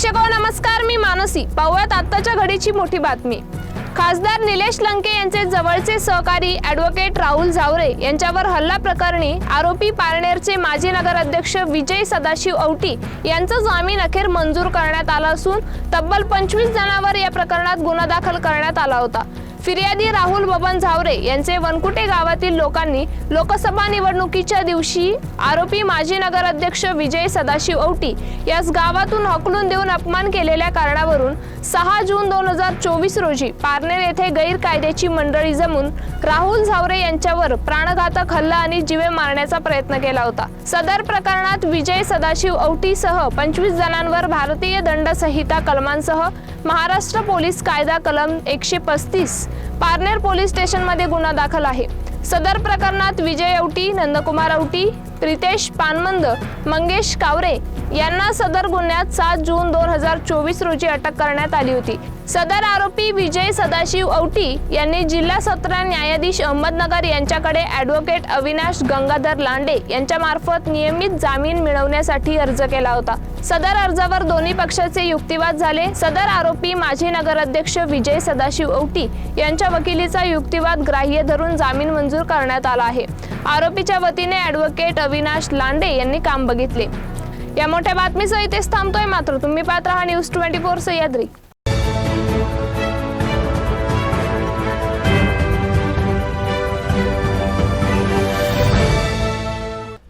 शिकौ नमस्कार मी मानसी. पाहुयात आत्ताच्या घडीची मोठी बातमी. खासदार निलेश लंके यांचे जवळचे सहकारी ॲडव्होकेट राहुल झावरे यांच्यावर हल्ला प्रकरणी आरोपी पारनेरचे माजी नगराध्यक्ष विजय सदाशिव औटी यांचा जामीन अखेर मंजूर करण्यात आला असून तब्बल पंचवीस जणांवर या प्रकरणात गुन्हा दाखल करण्यात आला होता. फिर्यादी राहुल बबन झावरे यांचे वनकुटे गावातील लोकांनी लोकसभा निवडणुकीच्या दिवशी आरोपी माजी नगराध्यक्ष विजय सदाशिव औटी यास गावातून हकलून देऊन अपमान केलेल्या कारणावरून सहा जून दोन हजार चोवीस रोजी पारनेर येथे गैरकायद्याची मंडळी जमून राहुल झावरे यांच्यावर प्राणघातक हल्ला आणि जीवे मारण्याचा प्रयत्न केला होता. सदर प्रकरणात विजय सदाशिव औटीसह पंचवीस जणांवर भारतीय दंड संहिता कलमांसह महाराष्ट्र पोलीस कायदा कलम एकशे पस्तीस पारनेर पोलीस स्टेशनमध्ये गुन्हा दाखल आहे. सदर प्रकरणात विजय औटी नंदकुमार औटी प्रितेश पानमंद मंगेश कावरे यांना सदर गुन्ह्यात सात जून दोन हजार चोवीस रोजी अटक करण्यात आली होती. सदर आरोपी विजय सदाशिव औटी यांनी जिल्हा सत्र न्यायाधीश अहमदनगर यांच्याकडे ॲडव्होकेट अविनाश गंगाधर लांडे यांच्यामार्फत नियमित जामीन मिळवण्यासाठी अर्ज केला होता. सदर अर्जावर दोन्ही पक्षाचे युक्तिवाद झाले. सदर आरोपी माजी नगराध्यक्ष विजय सदाशिव औटी यांच्या वकिलीचा युक्तिवाद ग्राह्य धरून जामीन मंजूर करण्यात आला आहे. आरोपीच्या वतीने ॲडव्होकेट अविनाश लांडे यांनी काम बघितले. या मोठ्या बातमीसह इथेच थांबतोय मात्र तुम्ही पाहत राहा न्यूज ट्वेंटी फोर सह्याद्री